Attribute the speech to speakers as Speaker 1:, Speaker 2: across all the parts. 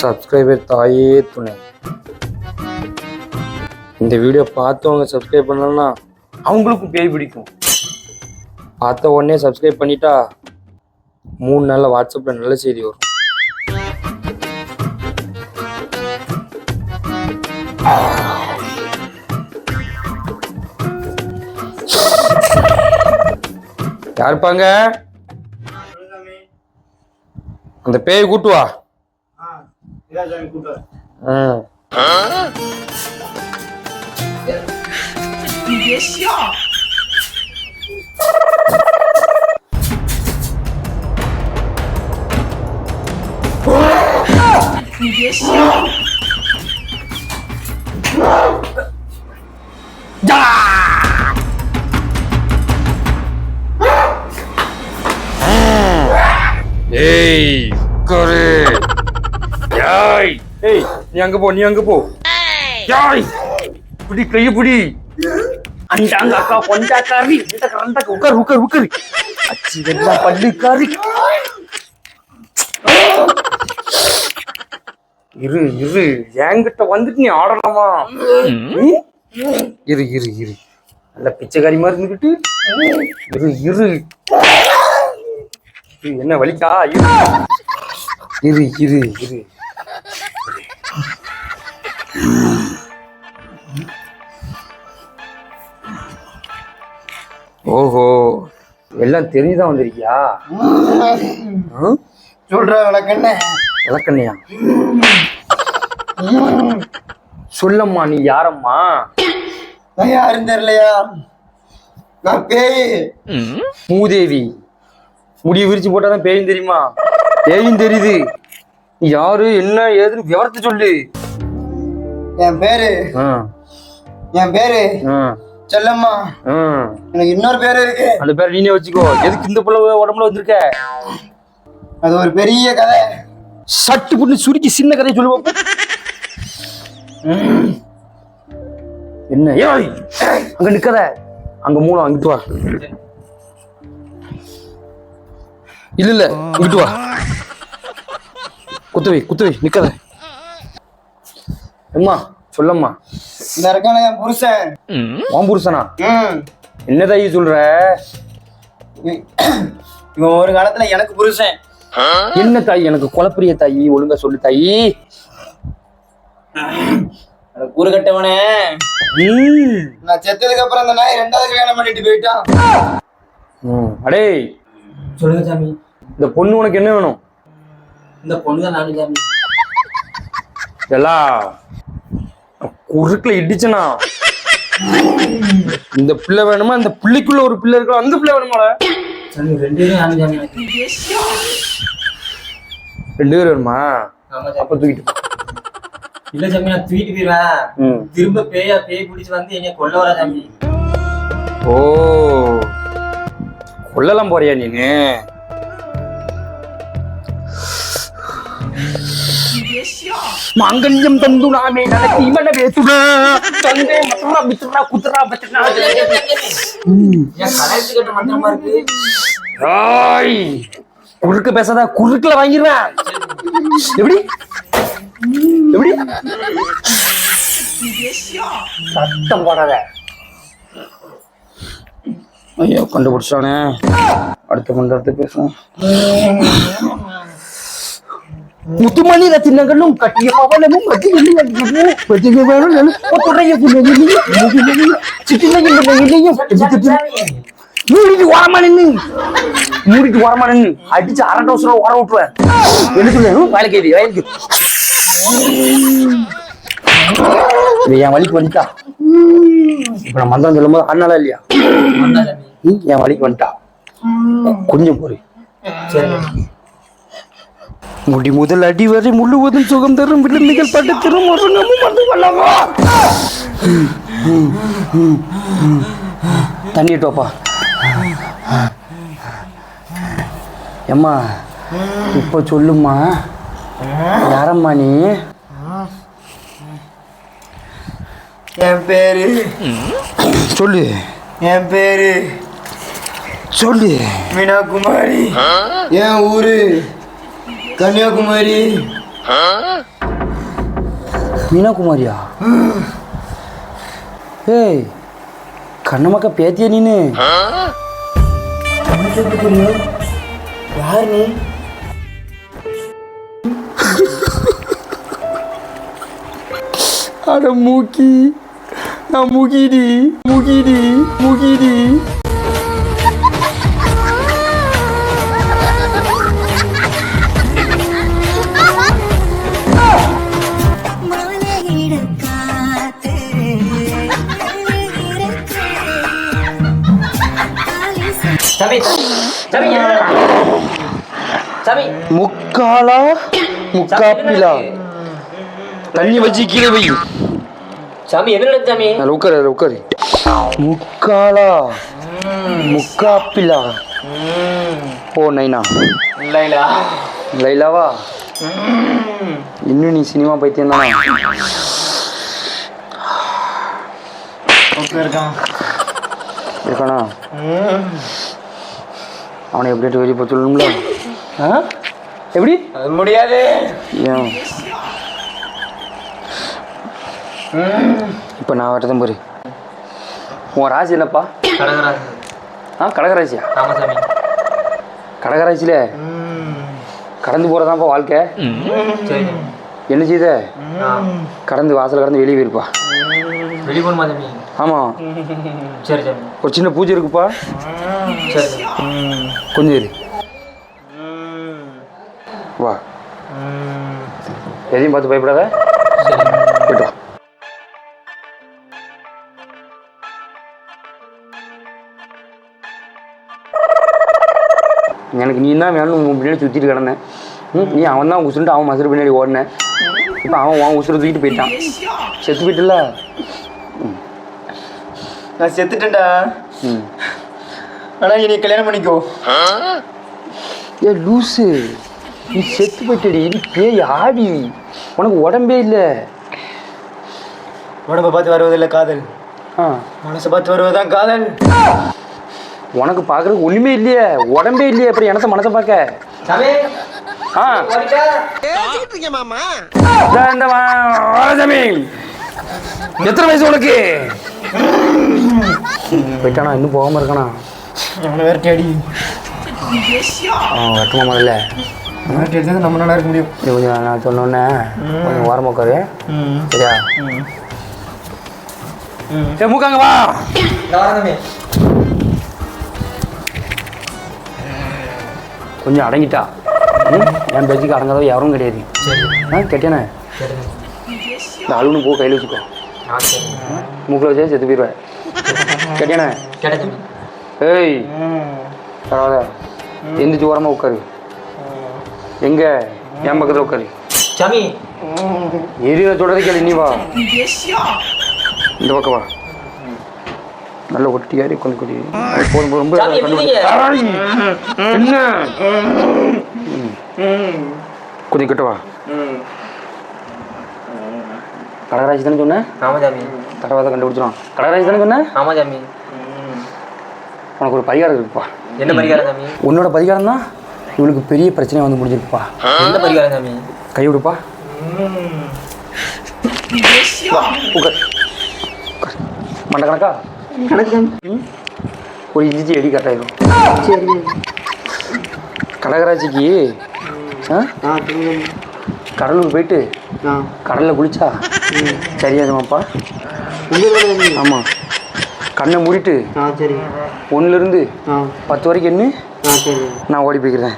Speaker 1: Subscriber தாயே துணை. இந்த வீடியோ பார்த்தவங்க சப்ஸ்கிரைப் பண்ணலன்னா அவங்களுக்கும் பேய் பிடிக்கும். பார்த்த உடனே சப்ஸ்கிரைப் பண்ணிட்டா மூணு நாளில் வாட்ஸ்அப்பில் நல்ல செய்தி வரும். யாருப்பாங்க அந்த பேய் கூட்டு வா ம் ஏய் யாய் ஏய் நீ அங்க போ நீ அங்க போ. யாய் புடி கை புடி. அந்த அங்க அக்கா கொஞ்சா காரி இந்த கரண்ட உட்கார் உட்கார் உட்கார் அச்சி வெள்ளம் பல்லு காரி இரு இரு என்கிட்ட வந்துட்டு நீ ஆடலாமா? இரு இரு இரு. நல்ல பிச்சைக்காரி மாதிரி இருந்துக்கிட்டு இரு இரு. இரு, என்ன வலிக்கா? இரு. இரு இரு இரு. ஓஹோ எல்லாம் தெரிஞ்சுதான் வந்திருக்கியா?
Speaker 2: சொல்ற விளக்கு என்ன
Speaker 1: விளக்கண்ணையா? சொல்லம்மா நீ யாரம்மா?
Speaker 2: நான் யாரும் தெரியலையா? நான் பேய்.
Speaker 1: மூதேவி. முடிய விரிச்சு போட்டாதான் பேயும் தெரியுமா? பேயும் தெரியுது. யாரு என்ன ஏதுன்னு விவரத்தை சொல்லு.
Speaker 2: என் பேரு என் பேரு செல்லம்மா. எனக்கு இன்னொரு பேரு இருக்கு.
Speaker 1: அந்த பேரை நீனே வச்சுக்கோ. எதுக்கு இந்த புள்ள உடம்புல வந்திருக்க?
Speaker 2: அது ஒரு பெரிய கதை.
Speaker 1: சட்டு புட்டு சுருக்கி சின்ன கதையை சொல்லுவோம் என்ன? ஏய் அங்க நிக்காத அங்க மூலம் அங்கிட்டு வா. இல்ல இல்ல இங்கிட்டு வா. குத்துவை குத்துவை நிக்காத அம்மா சொல்லம்மா.
Speaker 2: இந்த இருக்கான என் புருஷன்.
Speaker 1: உன் புருஷனா. என்ன தாயி சொல்ற?
Speaker 2: இவன் ஒரு காலத்துல எனக்கு புருஷன்.
Speaker 1: என்ன தாயி? எனக்கு குழப்பரிய தாயி ஒழுங்கா சொல்லு தாயி.
Speaker 2: கூறு கட்டவனே. நான் செத்ததுக்கு அப்புறம் அந்த நாய் ரெண்டாவது கல்யாணம் பண்ணிட்டு போயிட்டான்.
Speaker 1: அடே.
Speaker 3: சொல்லுங்க சாமி.
Speaker 1: இந்த பொண்ணு உனக்கு என்ன வேணும்?
Speaker 3: இந்த பொண்ணு தான் நானு சாமி.
Speaker 1: எல்லாம் குறுக்குல இடிச்சனா. இந்த பிள்ளை வேணுமா? இந்த பிள்ளைக்குள்ள ஒரு பிள்ளை இருக்கா? அந்த பிள்ளை வேணுமாடா?
Speaker 3: சாமி ரெண்டு பேரும்
Speaker 1: வேணுமா? அப்ப தூக்கிட்டு.
Speaker 3: இல்ல சாமி நான் தூக்கிட்டு போயிருவேன். திரும்ப பேயா பேய் பிடிச்சு வந்து என்னை கொல்ல வர சாமி.
Speaker 1: ஓ. கொல்லலாம் போறியா நீனு? மாங்கல்யம் தந்து நாமே நடத்தி இவன பேசுடா தந்தே மத்துரா மித்துரா குத்துரா ஆய் குறுக்க பேசாத குறுக்குல வாங்கிடுவேன். எப்படி? எப்படி? சத்தம் போடாத. ஐயோ கண்டுபிடிச்சானே. அடுத்த மண்டலத்தை பேசுவோம். முத்துமணி ரத்தினங்களும் கட்டிய பவனமும் கட்டியும் மூடிட்டு ஓரமா நின்னு மூடிட்டு ஓரமா நின்னு. அடிச்சு அரை டோசரம் ஓர விட்டுருவேன். எனக்கு வேலைக்கு ஏறி, வேலைக்கு? என் வழிக்கு வந்துட்டா இப்ப நான் மந்தம் சொல்லும் போது அண்ணாலா இல்லையா? என் வழிக்கு வந்துட்டா கொஞ்சம் போறேன்
Speaker 3: சரி.
Speaker 1: முடி முதல் அடி வரை முழுவதும் சுகம் தரும் விழுந்துகள் பட்டு திரும் ஒருங்கமும் வந்து கொள்ளவா? தண்ணி டோப்பா ஏம்மா இப்போ சொல்லுமா யாரம்மா நீ?
Speaker 2: என் பேரு.
Speaker 1: சொல்லு.
Speaker 2: என் பேரு
Speaker 1: சொல்லு.
Speaker 2: மீனாகுமாரி. என் ஊரு. கன்னியாகுமரி
Speaker 1: மீனா குமாரியா ஏய் கண்ணமக்க பேத்திய நீனு
Speaker 2: யார் நீ
Speaker 1: அட மூக்கி நான் முகிடி முகிடி முகிடி முக்காலா? முக்காப்பிலா? தண்ணி வச்சு கீழே வை
Speaker 3: சாமி என்ன சாமி
Speaker 1: அதில் உட்காரு அதில் உட்காரு. முக்காலா? முக்காப்பிலா? ஓ நைனா.
Speaker 3: இல்லைங்களா
Speaker 1: லைலாவா? இன்னும் நீ சினிமா பைத்தியம் தானே?
Speaker 2: இருக்கானா.
Speaker 1: அவனை எப்படியாட்டு வெளியே போக சொல்லணும்ல? ஆ? எப்படி?
Speaker 2: அது முடியாது.
Speaker 1: ஏன்? இப்போ நான் வரதான் பாரு. உன் ராசி என்னப்பா?
Speaker 3: கடகராஜ்
Speaker 1: ஆ கடகராசியா?
Speaker 3: ஆமா சாமி
Speaker 1: கடகராசியில்? கடந்து போகிறதாப்பா வாழ்க்கை. என்ன செய்த. கடந்து வாசல் கடந்து வெளியே போயிருப்பா.
Speaker 3: வெளிய போகணுமா சாமி
Speaker 1: ஆமாம்
Speaker 3: சரி சாமி
Speaker 1: ஒரு சின்ன பூஜை இருக்குப்பா.
Speaker 3: சரி சாமி
Speaker 1: கொஞ்சம் இரு. வா. எதையும் பார்த்து பயப்படாத.
Speaker 3: சரி
Speaker 1: போயிட்டு வா. எனக்கு நீ தான் வேணும் உன் பின்னாடி சுற்றிட்டு கிடந்தேன். நீ அவன் தான் உசுருட்டு அவன் மசுறு பின்னாடி ஓடினேன் இப்போ அவன் அவன் உசுரை தூக்கிட்டு போயிட்டான். செத்து போயிட்டுல.
Speaker 2: நான் செத்துட்டேன்டா.
Speaker 1: ம்.
Speaker 2: ஆனா நீ கல்யாணம் பண்ணிக்கோ.
Speaker 1: ஏ லூசு. நீ செத்து போயிட்டடி. நீ பேய் ஆடி. உனக்கு உடம்பே இல்லை.
Speaker 2: உடம்ப பார்த்து வருவதில்லை காதல்.
Speaker 1: ஆ.
Speaker 2: மனசை பார்த்து வருவதுதான் காதல்.
Speaker 1: உனக்கு பார்க்கறதுக்கு ஒண்ணுமே இல்லையே. உடம்பே இல்லையே. அப்புறம் எனத்த மனசை பார்க்க? ஆ. சாமி. எத்தனை வயசு உனக்கு? போயிட்டானா? இன்னும் போகாம இருக்கானா?
Speaker 2: நம்மளை அடி
Speaker 1: அவன் வெட்டுமா முதல்ல
Speaker 2: விரட்டி அடிச்சா நம்ம நல்லா இருக்க முடியும்.
Speaker 1: இது கொஞ்சம் நான் சொன்னோன்னே கொஞ்சம் ஓரமாக உட்காரு. சரியா? சரி மூக்காங்க வா.
Speaker 3: நான்
Speaker 1: கொஞ்சம் அடங்கிட்டா. ம்? என் பேச்சுக்கு அடங்காதவ யாரும் கிடையாது.
Speaker 3: சரி.
Speaker 1: ஆ
Speaker 3: சாமி
Speaker 1: இந்த அழுன்னு போ கையில் வச்சுக்கோ. மூக்கில் வச்சா செத்து போயிடுவேன் கேட்டேனே
Speaker 3: கேட்டேன் சாமி
Speaker 1: ஏய் பரவாயில்ல. எந்திரிச்சு ஓரமாக உட்காரு. எங்க? என் பக்கத்தில் உட்காரு.
Speaker 3: சாமி.
Speaker 1: எரியில தொடர்ந்து கேளு நீ வா. இந்த பக்கம் வா. நல்ல ஒட்டியாரி கொஞ்சம் கொடி போதும் ரொம்ப என்ன. கொஞ்சம் கிட்ட வா. கடகராசி தானே சொன்னேன்
Speaker 3: ஆமா சாமி
Speaker 1: தடவை கண்டுபிடிச்சிடும் கடகராசி தானே சொன்னேன்
Speaker 3: ஆமா சாமி
Speaker 1: உனக்கு ஒரு பரிகாரம் இருக்குப்பா.
Speaker 3: என்ன பரிகாரம் சாமி
Speaker 1: உன்னோட பரிகாரம் தான் இவளுக்கு பெரிய பிரச்சனை வந்து முடிஞ்சிருக்குப்பா.
Speaker 3: என்ன பரிகாரம் சாமி
Speaker 1: கை விடுப்பா. மண்டை கணக்கா? ம்? ஒரு இஞ்சி எடி கட்டாயிரும் கடகராட்சிக்கு ஆ? கடலூர் போயிட்டு கடலில் குளிச்சா? சரியாதுமாப்பா ஆமாம் கண்ணை மூடிட்டு ஒன்றுலேருந்து
Speaker 2: ஆ.
Speaker 1: பத்து வரைக்கும் என்ன
Speaker 2: ஆ சரி.
Speaker 1: நான் ஓடி போய்க்கிறேன்.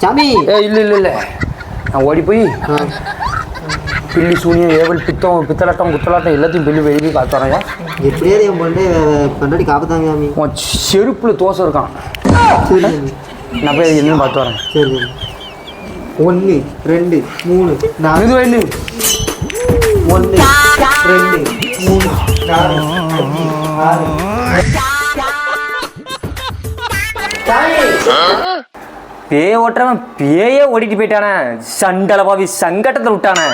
Speaker 2: சாமி!
Speaker 1: ஏ இல்லை இல்லை இல்லை. நான் ஓடி போய் பில்லி சூனியம் ஏவல் பித்தம் பித்தலாட்டம் குத்தலாட்டம் எல்லாத்தையும் பில்லி வெளியே காத்துறாயா
Speaker 2: எப்படியாவது என் பொண்ணை பண்டாடி காப்பாத்தாங்க சாமி.
Speaker 1: உன் செருப்பில் தோசை இருக்கான். நான் போய் என்னன்னு பார்த்து வரேன்.
Speaker 2: சரி. ஒன்று ரெண்டு மூணு நாலு.
Speaker 1: வேணு
Speaker 2: ஒன்று ரெண்டு மூணு நாலு
Speaker 4: பேய ஓட்டுறவன் பேயே ஓடிட்டு போயிட்டானே. சண்டல பாவி சங்கட்டத்தில் விட்டானே.